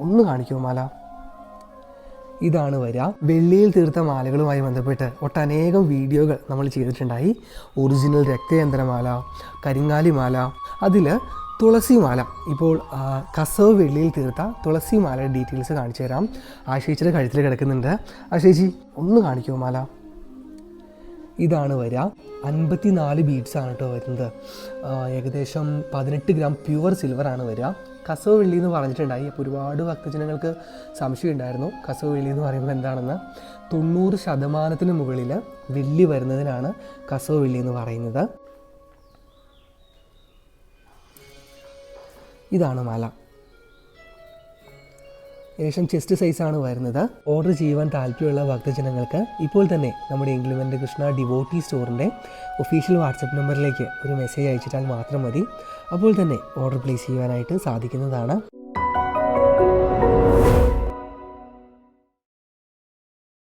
ഒന്ന് കാണിക്കുമോ മാല? ഇതാണ് വരിക. വെള്ളിയിൽ തീർത്ത മാലകളുമായി ബന്ധപ്പെട്ട് ഒട്ടനേകം വീഡിയോകൾ നമ്മൾ ചെയ്തിട്ടുണ്ടായി. ഒറിജിനൽ രക്തയന്ത്രമാല കരിങ്ങാലി മാല അതിൽ തുളസി മാല. ഇപ്പോൾ കസവ് വെള്ളിയിൽ തീർത്ത തുളസി മാലയുടെ ഡീറ്റെയിൽസ് കാണിച്ചു തരാം ആശേച്ചിയുടെ കഴുത്തിൽ കിടക്കുന്നുണ്ട്. ആശേച്ചി ഒന്ന് കാണിക്കുമോ മാല? ഇതാണ് വരിക. അൻപത്തി നാല് ബീഡ്സ് ആണ് കേട്ടോ വരുന്നത്. ഏകദേശം പതിനെട്ട് ഗ്രാം പ്യുവർ സിൽവർ ആണ് വരിക. കസവ് വെള്ളി എന്ന് പറഞ്ഞിട്ടുണ്ടായി. അപ്പോൾ ഒരുപാട് ഭക്തജനങ്ങൾക്ക് സംശയം ഉണ്ടായിരുന്നു. കസവ് വെള്ളി എന്ന് പറയുമ്പോൾ എന്താണെന്ന്. തൊണ്ണൂറ് ശതമാനത്തിന് മുകളിൽ വെള്ളി വരുന്നതിനാണ് കസവ് വെള്ളി എന്ന് പറയുന്നത്. ഇതാണ് മാല. ഏകദേശം ചെസ്റ്റ് സൈസാണ് വരുന്നത്. ഓർഡർ ചെയ്യുവാൻ താല്പര്യമുള്ള ഭക്തജനങ്ങൾക്ക് ഇപ്പോൾ തന്നെ നമ്മുടെ ഇംഗ്ലിമെന്റ് കൃഷ്ണ ഡിവോട്ടി സ്റ്റോറിന്റെ ഒഫീഷ്യൽ വാട്സപ്പ് നമ്പറിലേക്ക് ഒരു മെസ്സേജ് അയച്ചിട്ടാൽ മാത്രം മതി. അപ്പോൾ തന്നെ ഓർഡർ പ്ലേസ് ചെയ്യുവാനായിട്ട് സാധിക്കുന്നതാണ്.